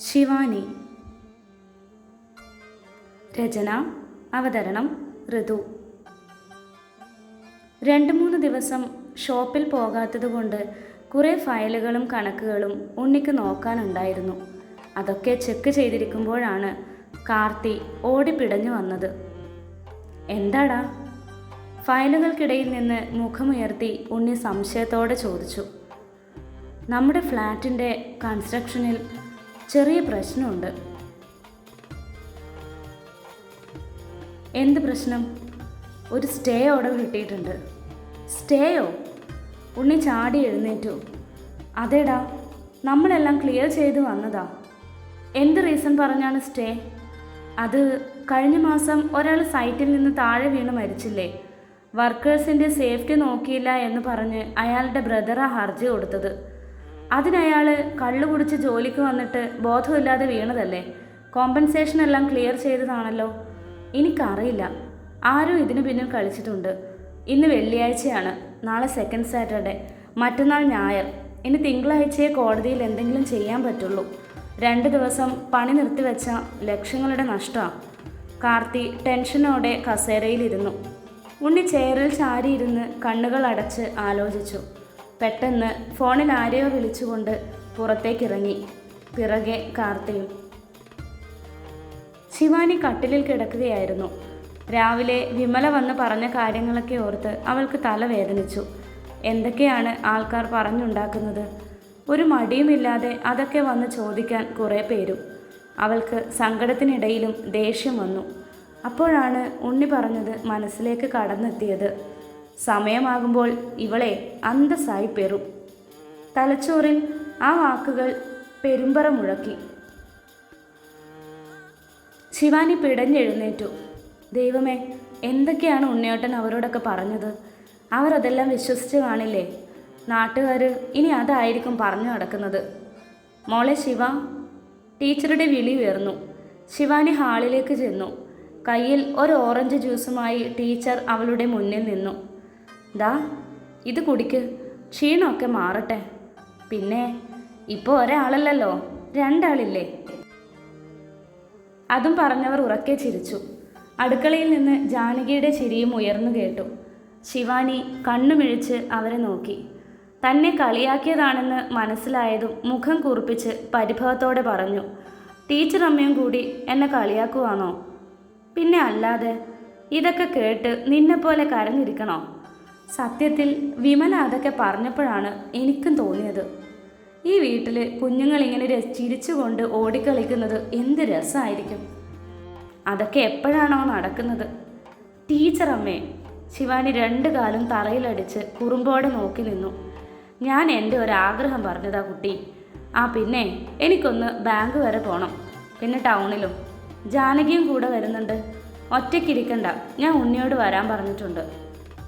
ശിവാനി. രചന അവതരണം ഋതു. രണ്ട് മൂന്ന് ദിവസം ഷോപ്പിൽ പോകാത്തതുകൊണ്ട് കുറേ ഫയലുകളും കണക്കുകളും ഉണ്ണിക്ക് നോക്കാനുണ്ടായിരുന്നു. അതൊക്കെ ചെക്ക് ചെയ്തിരിക്കുമ്പോഴാണ് കാർത്തി ഓടിപ്പിടഞ്ഞു വന്നത്. എന്താടാ? ഫയലുകൾക്കിടയിൽ നിന്ന് മുഖമുയർത്തി ഉണ്ണി സംശയത്തോടെ ചോദിച്ചു. നമ്മുടെ ഫ്ലാറ്റിന്റെ കൺസ്ട്രക്ഷനിൽ ചെറിയ പ്രശ്നമുണ്ട്. എന്ത് പ്രശ്നം? ഒരു സ്റ്റേ ഓർഡർ കിട്ടിയിട്ടുണ്ട്. സ്റ്റേയോ? ഉണ്ണി ചാടി എഴുന്നേറ്റു. അതേടാ നമ്മളെല്ലാം ക്ലിയർ ചെയ്ത് വന്നതാ. എന്ത് റീസൺ പറഞ്ഞാണ് സ്റ്റേ? അത് കഴിഞ്ഞ മാസം ഒരാൾ സൈറ്റിൽ നിന്ന് താഴെ വീണ് മരിച്ചില്ലേ? വർക്കേഴ്സിന്റെ സേഫ്റ്റി നോക്കിയില്ല എന്ന് പറഞ്ഞ് അയാളുടെ ബ്രദറാ ഹർജി കൊടുത്തത്. അതിനയാൾ കള്ളു കുടിച്ച് ജോലിക്ക് വന്നിട്ട് ബോധമില്ലാതെ വീണതല്ലേ? കോമ്പൻസേഷൻ എല്ലാം ക്ലിയർ ചെയ്തതാണല്ലോ. എനിക്കറിയില്ല. ആരും ഇതിനു പിന്നിൽ കളിച്ചിട്ടുണ്ട്. ഇന്ന് വെള്ളിയാഴ്ചയാണ്. നാളെ സെക്കൻഡ് സാറ്റർഡേ മറ്റന്നാൾ ഞായർ. ഇനി തിങ്കളാഴ്ചയെ കോടതിയിൽ എന്തെങ്കിലും ചെയ്യാൻ പറ്റുള്ളൂ. രണ്ട് ദിവസം പണി നിർത്തിവെച്ച ലക്ഷങ്ങളുടെ നഷ്ടമാണ് കാർത്തി ടെൻഷനോടെ കസേരയിലിരുന്നു. ഉണ്ണി ചേറിൽ ചാരിയിരുന്ന് കണ്ണുകൾ അടച്ച് ആലോചിച്ചു. പെട്ടെന്ന് ഫോണിൽ ആരെയോ വിളിച്ചുകൊണ്ട് പുറത്തേക്കിറങ്ങി. പിറകെ കാർത്തിയും. ശിവാനി കട്ടിലിൽ കിടക്കുകയായിരുന്നു. രാവിലെ വിമല വന്ന് പറഞ്ഞ കാര്യങ്ങളൊക്കെ ഓർത്ത് അവൾക്ക് തലവേദനിച്ചു എന്തൊക്കെയാണ് ആൾക്കാർ പറഞ്ഞുണ്ടാക്കുന്നത്? ഒരു മടിയുമില്ലാതെ അതൊക്കെ വന്ന് ചോദിക്കാൻ കുറേ പേരും. അവൾക്ക് സങ്കടത്തിനിടയിലും ദേഷ്യം വന്നു. അപ്പോഴാണ് ഉണ്ണി പറഞ്ഞത് മനസ്സിലേക്ക് കടന്നെത്തിയത്. സമയമാകുമ്പോൾ ഇവളെ അന്തസ്സായി പെറും. തലച്ചോറിൽ ആ വാക്കുകൾ പെരുമ്പറ മുഴക്കി. ശിവാനി പിടഞ്ഞെഴുന്നേറ്റു. ദൈവമേ എന്തൊക്കെയാണ് ഉണ്ണിയേട്ടൻ അവരോടൊക്കെ പറഞ്ഞത്? അവരതെല്ലാം വിശ്വസിച്ച് കാണില്ലേ? നാട്ടുകാർ ഇനി അതായിരിക്കും പറഞ്ഞു നടക്കുന്നത്. മോളെ ശിവ ടീച്ചറുടെ വിളി ഉയർന്നു. ശിവാനി ഹാളിലേക്ക് ചെന്നു. കയ്യിൽ ഒരു ഓറഞ്ച് ജ്യൂസുമായി ടീച്ചർ അവളുടെ മുന്നിൽ നിന്നു. ദാ ഇത് കുടിക്ക്. ക്ഷീണമൊക്കെ മാറട്ടെ. പിന്നെ ഇപ്പോൾ ഒരാളല്ലല്ലോ രണ്ടാളില്ലേ? അതും പറഞ്ഞവർ ഉറക്കെ ചിരിച്ചു. അടുക്കളയിൽ നിന്ന് ജാനകിയുടെ ചിരിയും ഉയർന്നു കേട്ടു. ശിവാനി കണ്ണുമിഴിച്ച് അവരെ നോക്കി. തന്നെ കളിയാക്കിയതാണെന്ന് മനസ്സിലായതും മുഖം കുറിപ്പിച്ച് പരിഭവത്തോടെ പറഞ്ഞു ടീച്ചർ അമ്മയും കൂടി എന്നെ കളിയാക്കുവാണോ? പിന്നെ അല്ലാതെ ഇതൊക്കെ കേട്ട് നിന്നെപ്പോലെ കരഞ്ഞിരിക്കണോ? സത്യത്തിൽ വിമല അതൊക്കെ പറഞ്ഞപ്പോഴാണ് എനിക്കും തോന്നിയത്. ഈ വീട്ടിൽ കുഞ്ഞുങ്ങളിങ്ങനെ ചിരിച്ചുകൊണ്ട് ഓടിക്കളിക്കുന്നത് എന്ത് രസമായിരിക്കും? അതൊക്കെ എപ്പോഴാണോ നടക്കുന്നത്? ടീച്ചറമ്മേ ശിവാനി രണ്ട് കാലും തറയിലടിച്ച് കുറുമ്പോടെ നോക്കി നിന്നു. ഞാൻ എന്റെ ഒരാഗ്രഹം പറഞ്ഞതാ കുട്ടി. ആ പിന്നെ എനിക്കൊന്ന് ബാങ്ക് വരെ പോകണം പിന്നെ ടൗണിലും. ജാനകിയും കൂടെ വരുന്നുണ്ട്. ഒറ്റയ്ക്കിരിക്കണ്ട. ഞാൻ ഉണ്ണിയോട് വരാൻ പറഞ്ഞിട്ടുണ്ട്.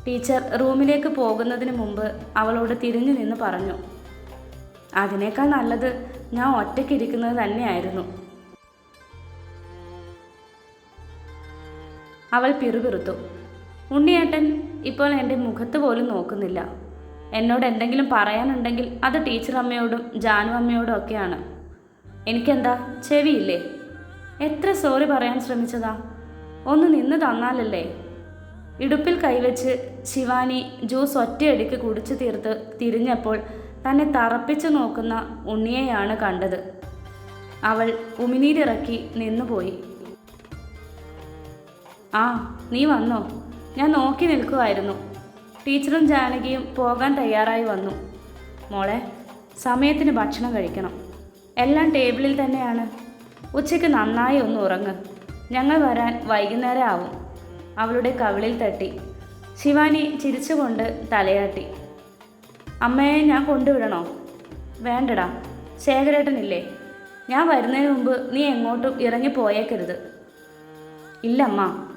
ടീച്ചർ റൂമിലേക്ക് പോകുന്നതിന് മുമ്പ് അവളോട് തിരിഞ്ഞു നിന്ന് പറഞ്ഞു അതിനേക്കാൾ നല്ലത് ഞാൻ ഒറ്റയ്ക്കിരിക്കുന്നത് തന്നെയായിരുന്നു. അവൾ പിറുപിറുത്തു ഉണ്ണിയേട്ടൻ ഇപ്പോൾ എന്റെ മുഖത്ത് പോലും നോക്കുന്നില്ല. എന്നോട് എന്തെങ്കിലും പറയാനുണ്ടെങ്കിൽ അത് ടീച്ചർ അമ്മയോടും ജാനു അമ്മയോടും ഒക്കെയാണ്. എനിക്കെന്താ? ചെവിയില്ലേ? എത്ര സോറി പറയാൻ ശ്രമിച്ചതാ? ഒന്ന് നിന്ന് തന്നാലല്ലേ? ഇടുപ്പിൽ കൈവച്ച് ശിവാനി ജ്യൂസ് ഒറ്റയടിക്ക് കുടിച്ചു തീർത്ത് തിരിഞ്ഞപ്പോൾ തന്നെ തറപ്പിച്ചു നോക്കുന്ന ഉണ്ണിയെയാണ് കണ്ടത്. അവൾ ഉമിനീരിറക്കി നിന്നുപോയി. ആ നീ വന്നോ? ഞാൻ നോക്കി നിൽക്കുമായിരുന്നു ടീച്ചറും ജാനകിയും പോകാൻ തയ്യാറായി വന്നു. മോളെ സമയത്തിന് ഭക്ഷണം കഴിക്കണം. എല്ലാം ടേബിളിൽ തന്നെയാണ്. ഉച്ചയ്ക്ക് നന്നായി ഒന്ന് ഉറങ്ങ്. ഞങ്ങൾ വരാൻ വൈകുന്നേരം ആവും. അവളുടെ കവിളിൽ തട്ടി. ശിവാനി ചിരിച്ചുകൊണ്ട് തലയാട്ടി. അമ്മയെ ഞാൻ കൊണ്ടുവിടണോ? വേണ്ടടാ. ശേഖരേട്ടനില്ലേ. ഞാൻ വരുന്നതിന് മുമ്പ് നീ എങ്ങോട്ടും ഇറങ്ങി പോയേക്കരുത് ഇല്ലമ്മ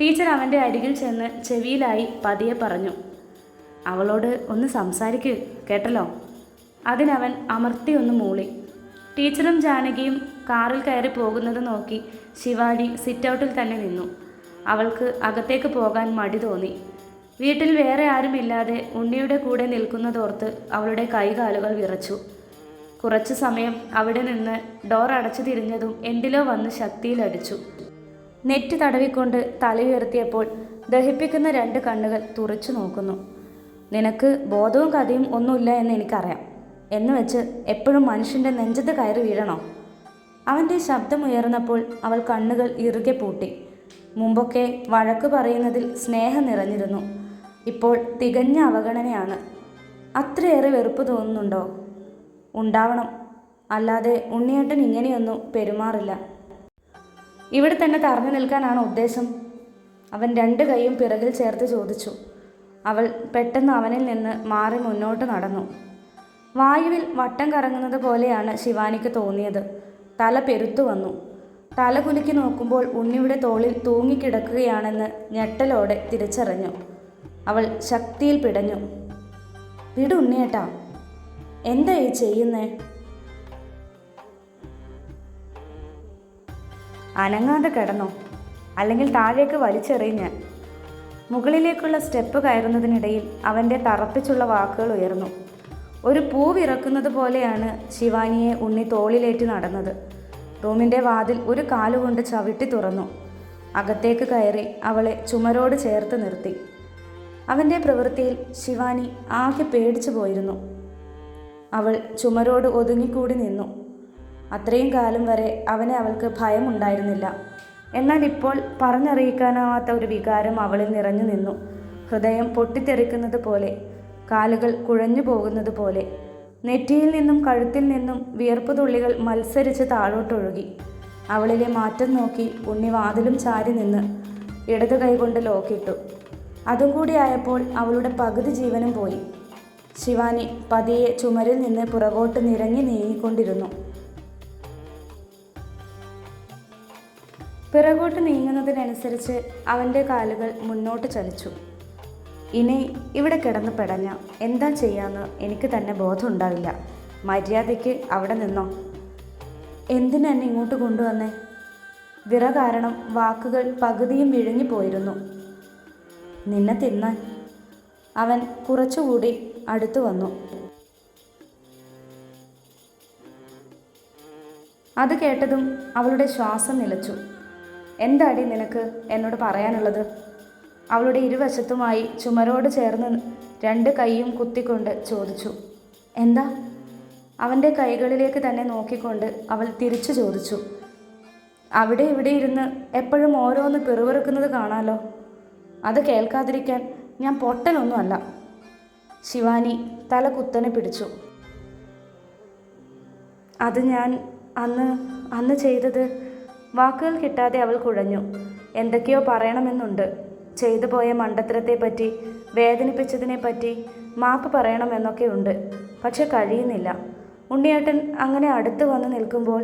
ടീച്ചർ അവന്റെ അരികിൽ ചെന്ന് ചെവിയിലായി പതിയെ പറഞ്ഞു. അവളോട് ഒന്ന് സംസാരിക്ക് കേട്ടല്ലോ? അതിനവൻ അമർത്തി ഒന്ന് മൂളി. ടീച്ചറും ജാനകിയും കാറിൽ കയറി പോകുന്നത് നോക്കി ശിവാനി സിറ്റൗട്ടിൽ തന്നെ നിന്നു. അവൾക്ക് അകത്തേക്ക് പോകാൻ മടി തോന്നി. വീട്ടിൽ വേറെ ആരുമില്ലാതെ ഉണ്ണിയുടെ കൂടെ നിൽക്കുന്നതോർത്ത് അവളുടെ കൈകാലുകൾ വിറച്ചു. കുറച്ചു സമയം അവിടെ നിന്ന് ഡോർ അടച്ചു തിരിഞ്ഞതും എന്തിലോ വന്ന് ശക്തിയിലടിച്ചു നെറ്റ് തടവിക്കൊണ്ട് തലയുയർത്തിയപ്പോൾ ദഹിപ്പിക്കുന്ന രണ്ട് കണ്ണുകൾ തുറച്ചു നോക്കുന്നു. നിനക്ക് ബോധവും കഥയും ഒന്നുമില്ല എന്ന് എനിക്കറിയാം. എന്ന് വെച്ച് എപ്പോഴും മനുഷ്യന്റെ നെഞ്ചത്ത് കയറി വീഴണോ? അവന്റെ ശബ്ദമുയർന്നപ്പോൾ അവൾ കണ്ണുകൾ ഇറുകെ പൂട്ടി. മുമ്പൊക്കെ വഴക്ക് പറയുന്നതിൽ സ്നേഹം നിറഞ്ഞിരുന്നു. ഇപ്പോൾ തികഞ്ഞ അവഗണനയാണ്. അത്രയേറെ വെറുപ്പ് തോന്നുന്നുണ്ടോ? ഉണ്ടാവണം. അല്ലാതെ ഉണ്ണിയേട്ടൻ ഇങ്ങനെയൊന്നും പെരുമാറില്ല. ഇവിടെ തന്നെ തറഞ്ഞു നിൽക്കാനാണ് ഉദ്ദേശം. അവൻ രണ്ട് കൈയും പിറകിൽ ചേർത്ത് ചോദിച്ചു. അവൾ പെട്ടെന്ന് അവനിൽ നിന്ന് മാറി മുന്നോട്ട് നടന്നു. വായുവിൽ വട്ടം കറങ്ങുന്നത് പോലെയാണ് ശിവാനിക്ക് തോന്നിയത്. തല പെരുത്തു വന്നു. തല കുലുക്കി നോക്കുമ്പോൾ ഉണ്ണിയുടെ തോളിൽ തൂങ്ങിക്കിടക്കുകയാണെന്ന് ഞെട്ടലോടെ തിരിച്ചറിഞ്ഞു. അവൾ ശക്തിയിൽ പിടഞ്ഞു. വിടു ഉണ്ണിയേട്ടാ എന്താ ഈ ചെയ്യുന്നേ? അനങ്ങാതെ കിടന്നോ. അല്ലെങ്കിൽ താഴേക്ക് വലിച്ചെറിഞ്ഞ് മുകളിലേക്കുള്ള സ്റ്റെപ്പ് കയറുന്നതിനിടയിൽ അവന്റെ തറപ്പിച്ചുള്ള വാക്കുകൾ ഉയർന്നു. ഒരു പൂവിറക്കുന്നത് പോലെയാണ് ശിവാനിയെ ഉണ്ണി തോളിലേറ്റ് നടന്നത്. റൂമിന്റെ വാതിൽ ഒരു കാലുകൊണ്ട് ചവിട്ടി തുറന്നു. അകത്തേക്ക് കയറി അവളെ ചുമരോട് ചേർത്ത് നിർത്തി. അവന്റെ പ്രവൃത്തിയിൽ ശിവാനി ആകെ പേടിച്ചു പോയിരുന്നു. അവൾ ചുമരോട് ഒതുങ്ങിക്കൂടി നിന്നു. അത്രയും കാലം വരെ അവനെ അവൾക്ക് ഭയമുണ്ടായിരുന്നില്ല. എന്നാൽ ഇപ്പോൾ പറഞ്ഞറിയിക്കാനാവാത്ത ഒരു വികാരം അവളിൽ നിറഞ്ഞു നിന്നു. ഹൃദയം പൊട്ടിത്തെറിക്കുന്നത് പോലെ കാലുകൾ കുഴഞ്ഞു പോകുന്നത് പോലെ നെറ്റിയിൽ നിന്നും കഴുത്തിൽ നിന്നും വിയർപ്പ് തുള്ളികൾ മത്സരിച്ച് താഴോട്ടൊഴുകി. അവളിലെ മാറ്റം നോക്കി ഉണ്ണി വാതിലും ചാരി നിന്ന് ഇടത് കൈകൊണ്ട് ലോക്കിട്ടു. അതും കൂടി ആയപ്പോൾ അവളുടെ പകുതി ജീവനും പോയി. ശിവാനി പതിയെ ചുമരിൽ നിന്ന് പുറകോട്ട് നിരങ്ങി നീങ്ങിക്കൊണ്ടിരുന്നു. പിറകോട്ട് നീങ്ങുന്നതിനനുസരിച്ച് അവന്റെ കാലുകൾ മുന്നോട്ട് ചലിച്ചു. ഇനി ഇവിടെ കിടന്ന് പെടഞ്ഞ എന്താ ചെയ്യാന്ന് എനിക്ക് തന്നെ ബോധമുണ്ടാവില്ല. മര്യാദയ്ക്ക് അവിടെ നിന്നോ? എന്തിനു എന്നെ ഇങ്ങോട്ട് കൊണ്ടുവന്നേ? വിറ കാരണം വാക്കുകൾ പകുതിയും വിഴുങ്ങി പോയിരുന്നു. നിന്നെ തിന്നാൻ. അവൻ കുറച്ചുകൂടി അടുത്തു വന്നു. അത് കേട്ടതും അവളുടെ ശ്വാസം നിലച്ചു. എന്താടി നിനക്ക് എന്നോട് പറയാനുള്ളത്? അവളുടെ ഇരുവശത്തുമായി ചുമരോട് ചേർന്ന് രണ്ട് കൈയും കുത്തിക്കൊണ്ട് ചോദിച്ചു എന്താ? അവന്റെ കൈകളിലേക്ക് തന്നെ നോക്കിക്കൊണ്ട് അവൾ തിരിച്ചു ചോദിച്ചു അവിടെ ഇവിടെ ഇരുന്ന് എപ്പോഴും ഓരോന്ന് പിറുവിറുക്കുന്നത് കാണാലോ? അത് കേൾക്കാതിരിക്കാൻ ഞാൻ പൊട്ടനൊന്നുമല്ല. ശിവാനി തല കുത്തനെ പിടിച്ചു അത് ഞാൻ അന്ന് അന്ന് ചെയ്തത് വാക്കുകൾ കിട്ടാതെ അവൾ കുഴഞ്ഞു. എന്തൊക്കെയോ പറയണമെന്നുണ്ട്. ചെയ്തു പോയ മണ്ടത്തരത്തെപ്പറ്റി വേദനിപ്പിച്ചതിനെപ്പറ്റി മാപ്പ് പറയണമെന്നൊക്കെ ഉണ്ട് പക്ഷെ കഴിയുന്നില്ല. ഉണ്ണിയേട്ടൻ അങ്ങനെ അടുത്ത് വന്ന് നിൽക്കുമ്പോൾ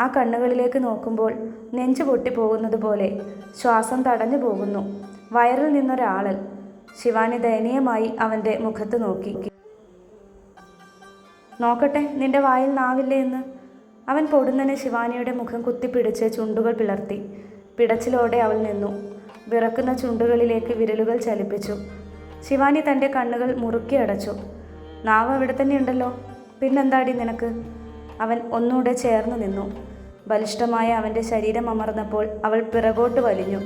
ആ കണ്ണുകളിലേക്ക് നോക്കുമ്പോൾ നെഞ്ചു പൊട്ടിപ്പോകുന്നത് പോലെ ശ്വാസം തടഞ്ഞു പോകുന്നു. വയറിൽ നിന്നൊരാളൽ ശിവാനി ദയനീയമായി അവന്റെ മുഖത്ത് നോക്കി. നോക്കട്ടെ നിന്റെ വായിൽ നാവില്ലേ എന്ന്? അവൻ പൊടുന്നനെ ശിവാനിയുടെ മുഖം കുത്തിപ്പിടിച്ച് ചുണ്ടുകൾ പിളർത്തി. പിടച്ചിലോടെ അവൾ നിന്നു. വിറക്കുന്ന ചുണ്ടുകളിലേക്ക് വിരലുകൾ ചലിപ്പിച്ചു. ശിവാനി തന്റെ കണ്ണുകൾ മുറുക്കി അടച്ചു. നാവ് അവിടെ തന്നെ ഉണ്ടല്ലോ. പിന്നെന്താടി നിനക്ക്? അവൻ ഒന്നുകൂടെ ചേർന്ന് നിന്നു. ബലിഷ്ഠമായ അവന്റെ ശരീരം അമർന്നപ്പോൾ അവൾ പിറകോട്ട് വലിഞ്ഞു.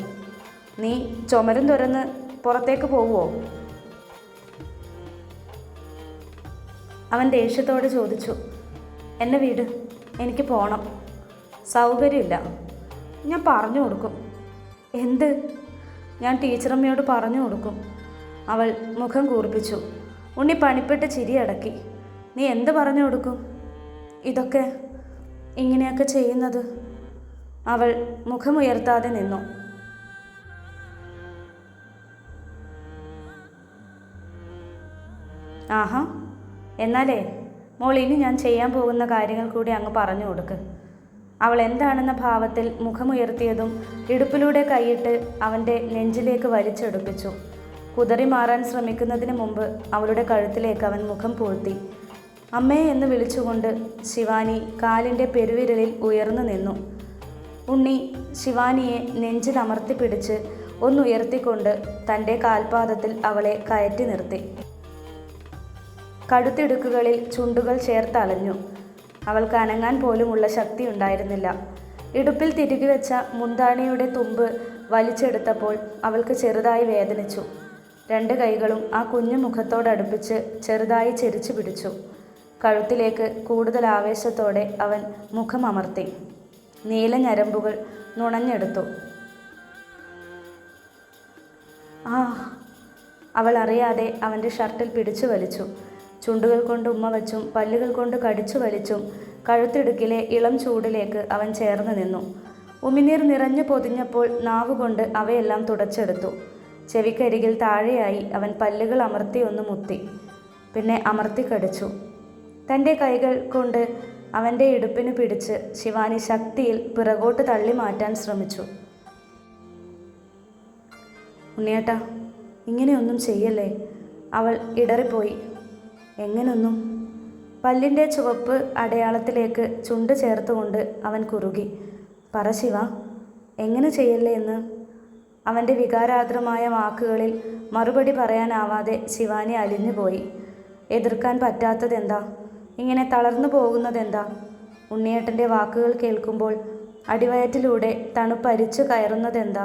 നീ ചുമരും തുറന്ന് പുറത്തേക്ക് പോവുമോ അവൻ ദേഷ്യത്തോടെ ചോദിച്ചു. എന്നെ വീട്. എനിക്ക് പോകണം സൗകര്യമില്ല. ഞാൻ പറഞ്ഞു കൊടുക്കും. എന്ത്? ഞാൻ ടീച്ചറമ്മയോട് പറഞ്ഞു കൊടുക്കും. അവൾ മുഖം കൂർപ്പിച്ചു. ഉണ്ണി പണിപ്പെട്ട് ചിരിയടക്കി നീ എന്ത് പറഞ്ഞു കൊടുക്കും? ഇതൊക്കെ ഇങ്ങനെയൊക്കെ ചെയ്യുന്നത്? അവൾ മുഖമുയർത്താതെ നിന്നു. ആഹാ എന്നാലേ മോൾ ഇനി ഞാൻ ചെയ്യാൻ പോകുന്ന കാര്യങ്ങൾ കൂടി അങ്ങ് പറഞ്ഞു കൊടുക്ക്. അവൾ എന്താണെന്ന ഭാവത്തിൽ മുഖമുയർത്തിയതും ഇടുപ്പിലൂടെ കൈയിട്ട് അവന്റെ നെഞ്ചിലേക്ക് വലിച്ചെടുപ്പിച്ചു. കുതറി മാറാൻ ശ്രമിക്കുന്നതിന് മുമ്പ് അവളുടെ കഴുത്തിലേക്ക് അവൻ മുഖം പൂഴ്ത്തി. അമ്മേ എന്ന് വിളിച്ചുകൊണ്ട് ശിവാനി കാലിന്റെ പെരുവിരലിൽ ഉയർന്നു നിന്നു. ഉണ്ണി ശിവാനിയെ നെഞ്ചിൽ അമർത്തിപ്പിടിച്ച് ഒന്നുയർത്തിക്കൊണ്ട് തന്റെ കാൽപാദത്തിൽ അവളെ കയറ്റി നിർത്തി. കടുത്തിടുക്കുകളിൽ ചുണ്ടുകൾ ചേർത്തളഞ്ഞു അവൾക്ക് അനങ്ങാൻ പോലുമുള്ള ശക്തി ഉണ്ടായിരുന്നില്ല. ഇടുപ്പിൽ തിരികെ വെച്ച മുന്താണിയുടെ തുമ്പ് വലിച്ചെടുത്തപ്പോൾ അവൾക്ക് ചെറുതായി വേദനിച്ചു. രണ്ട് കൈകളും ആ കുഞ്ഞു മുഖത്തോടടുപ്പിച്ച് ചെറുതായി ചെരിച്ചു പിടിച്ചു. കഴുത്തിലേക്ക് കൂടുതൽ ആവേശത്തോടെ അവൻ മുഖം അമർത്തി നീല ഞരമ്പുകൾ നുണഞ്ഞെടുത്തു. ആ അവൾ അറിയാതെ അവന്റെ ഷർട്ടിൽ പിടിച്ചു വലിച്ചു. ചുണ്ടുകൾ കൊണ്ട് ഉമ്മ വച്ചും പല്ലുകൾ കൊണ്ട് കടിച്ചു വലിച്ചും കഴുത്തിടുക്കിലെ ഇളം ചൂടിലേക്ക് അവൻ ചേർന്ന് നിന്നു. ഉമിനീർ നിറഞ്ഞു പൊതിഞ്ഞപ്പോൾ നാവുകൊണ്ട് അവയെല്ലാം തുടച്ചെടുത്തു. ചെവിക്കരികിൽ താഴെയായി അവൻ പല്ലുകൾ അമർത്തി ഒന്ന് മുത്തി. പിന്നെ അമർത്തി കടിച്ചു. തന്റെ കൈകൾ കൊണ്ട് അവന്റെ ഇടുപ്പിന് പിടിച്ച് ശിവാനി ശക്തിയിൽ പിറകോട്ട് തള്ളി മാറ്റാൻ ശ്രമിച്ചു. ഉണ്ണിയേട്ടാ ഇങ്ങനെയൊന്നും ചെയ്യല്ലേ? അവൾ ഇടറിപ്പോയി. എങ്ങനൊന്നും പല്ലിന്റെ ചുവപ്പ് അടയാളത്തിലേക്ക് ചുണ്ട് ചേർത്തുകൊണ്ട് അവൻ കുറുകി പറ ശിവ എങ്ങനെ ചെയ്യല്ലേ എന്ന് അവന്റെ വികാരാർദ്രമായ വാക്കുകളിൽ മറുപടി പറയാനാവാതെ ശിവാനി അലിഞ്ഞുപോയി എതിർക്കാൻ പറ്റാത്തതെന്താ? ഇങ്ങനെ തളർന്നു പോകുന്നതെന്താ ഉണ്ണിയേട്ടന്റെ വാക്കുകൾ കേൾക്കുമ്പോൾ അടിവയറ്റിലൂടെ തണുപ്പരിച്ചു കയറുന്നതെന്താ?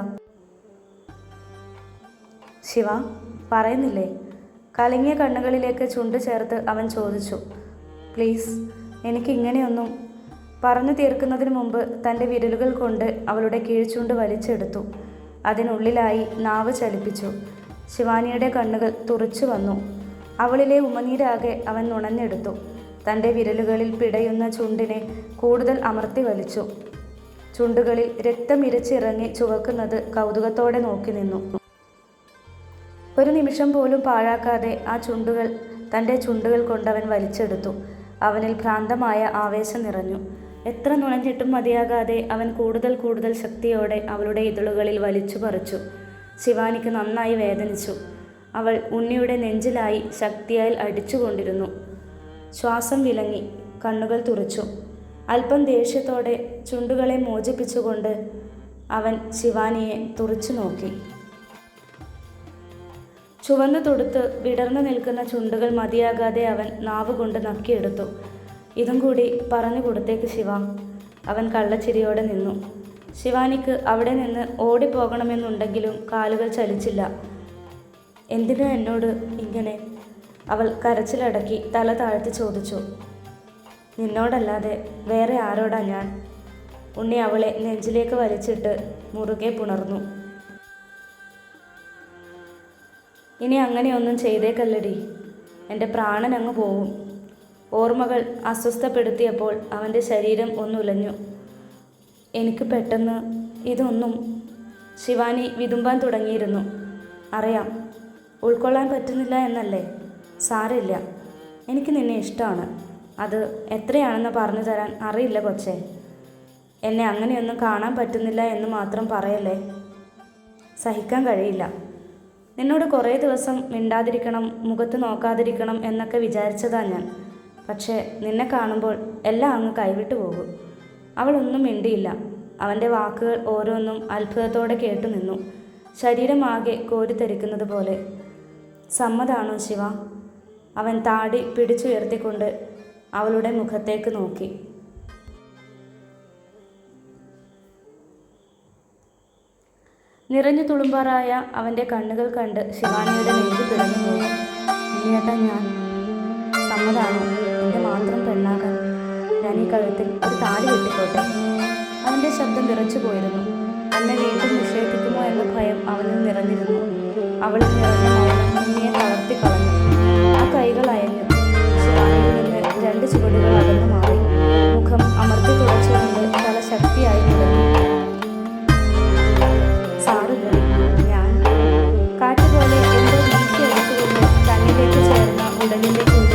ശിവ പറയുന്നില്ലേ? കലങ്ങിയ കണ്ണുകളിലേക്ക് ചുണ്ട് ചേർത്ത് അവൻ ചോദിച്ചു പ്ലീസ് എനിക്കിങ്ങനെയൊന്നും പറഞ്ഞു തീർക്കുന്നതിന് മുമ്പ് തന്റെ വിരലുകൾ കൊണ്ട് അവളുടെ കീഴ്ചുണ്ട് വലിച്ചെടുത്തു. അതിനുള്ളിലായി നാവ് ചലിപ്പിച്ചു. ശിവാനിയുടെ കണ്ണുകൾ തുറച്ചു വന്നു. അവളിലെ ഉമനീരാകെ അവൻ നുണഞ്ഞെടുത്തു. തന്റെ വിരലുകളിൽ പിടയുന്ന ചുണ്ടിനെ കൂടുതൽ അമർത്തി വലിച്ചു. ചുണ്ടുകളിൽ രക്തം ഇരച്ചിറങ്ങി ചുവക്കുന്നത് കൗതുകത്തോടെ നോക്കി നിന്നു. ഒരു നിമിഷം പോലും പാഴാക്കാതെ ആ ചുണ്ടുകൾ തന്റെ ചുണ്ടുകൾ കൊണ്ടവൻ വലിച്ചെടുത്തു. അവനിൽ ഭ്രാന്തമായ ആവേശം നിറഞ്ഞു. എത്ര നുണഞ്ഞിട്ടും മതിയാകാതെ അവൻ കൂടുതൽ കൂടുതൽ ശക്തിയോടെ അവളുടെ ഇതളുകളിൽ വലിച്ചു പറിച്ചു. ശിവാനിക്ക് നന്നായി വേദനിച്ചു. അവൾ ഉണ്ണിയുടെ നെഞ്ചിലായി ശക്തിയായി അടിച്ചുകൊണ്ടിരുന്നു. ശ്വാസം വിലങ്ങി കണ്ണുകൾ തുറച്ചു. അല്പം ദേഷ്യത്തോടെ ചുണ്ടുകളെ മോചിപ്പിച്ചുകൊണ്ട് അവൻ ശിവാനിയെ തുറച്ചു നോക്കി. ചുവന്നു തൊടുത്ത് വിടർന്നു നിൽക്കുന്ന ചുണ്ടുകൾ മതിയാകാതെ അവൻ നാവ് കൊണ്ട് നക്കിയെടുത്തു. ഇതും കൂടി പറഞ്ഞു കൊടുത്തേക്ക് ശിവ. അവൻ കള്ളച്ചിരിയോടെ നിന്നു. ശിവാനിക്ക് അവിടെ നിന്ന് ഓടിപ്പോകണമെന്നുണ്ടെങ്കിലും കാലുകൾ ചലിച്ചില്ല. എന്തിനാ എന്നോട് ഇങ്ങനെ? അവൾ കരച്ചിലടക്കി തല താഴ്ത്തി ചോദിച്ചു. നിന്നോടല്ലാതെ വേറെ ആരോടാ ഞാൻ? ഉണ്ണി അവളെ നെഞ്ചിലേക്ക് വലിച്ചിട്ട് മുറുകെ പുണർന്നു. ഇനി അങ്ങനെയൊന്നും ചെയ്തേക്കല്ലടി. എന്റെ പ്രാണൻ അങ്ങ് പോവും. ഓർമ്മകൾ അസ്വസ്ഥപ്പെടുത്തിയപ്പോൾ അവന്റെ ശരീരം ഒന്നുലഞ്ഞു എനിക്ക് പെട്ടെന്ന് ഇതൊന്നും ശിവാനി വിതുമ്പാൻ തുടങ്ങിയിരുന്നു. അറിയാം ഉൾക്കൊള്ളാൻ പറ്റുന്നില്ല എന്നല്ലേ? സാരമില്ല. എനിക്ക് നിന്നെ ഇഷ്ടമാണ്. അത് എത്രയാണെന്ന് പറഞ്ഞു തരാൻ അറിയില്ല കൊച്ചേ. എന്നെ അങ്ങനെയൊന്നും കാണാൻ പറ്റുന്നില്ല എന്ന് മാത്രം പറയല്ലേ? സഹിക്കാൻ കഴിയില്ല. നിന്നോട് കുറേ ദിവസം മിണ്ടാതിരിക്കണം മുഖത്ത് നോക്കാതിരിക്കണം എന്നൊക്കെ വിചാരിച്ചതാ ഞാൻ. പക്ഷേ നിന്നെ കാണുമ്പോൾ എല്ലാം അങ്ങ് കൈവിട്ടു പോകും. അവളൊന്നും മിണ്ടിയില്ല. അവന്റെ വാക്കുകൾ ഓരോന്നും അത്ഭുതത്തോടെ കേട്ടു നിന്നു. ശരീരമാകെ കോരിത്തരിക്കുന്നത് പോലെ. സമ്മതാണോ ശിവ? അവൻ താടി പിടിച്ചുയർത്തിക്കൊണ്ട് അവളുടെ മുഖത്തേക്ക് നോക്കി. നിറഞ്ഞു തുളുമ്പാറായ അവന്റെ കണ്ണുകൾ കണ്ട് ശിവാനിയുടെ നെഞ്ചു പിടഞ്ഞുപോയി. ഉണ്ണിയേട്ടാ ഞാൻ സമ്മതാണോ? എന്റെ മാത്രം പെണ്ണാകാൻ. ഞാൻ ഈ കഴുത്തിൽ ഒരു താടി കെട്ടിക്കോട്ടെ അവന്റെ ശബ്ദം വിറച്ചു പോയിരുന്നു എന്നെ വീണ്ടും നിഷേധിക്കുമോ എന്ന ഭയം അവനിൽ നിറഞ്ഞിരുന്നു. അവൾ നിറഞ്ഞ തളർത്തി കളഞ്ഞു. ആ കൈകൾ അയഞ്ഞു. ശിവാനിയിൽ നിന്ന് രണ്ട് ചുവടുകൾ അകന്നു മാറി. മുഖം അമർത്തി തുടച്ചുകൊണ്ട് തല ശക്തിയായി തുടങ്ങി ചേർന്ന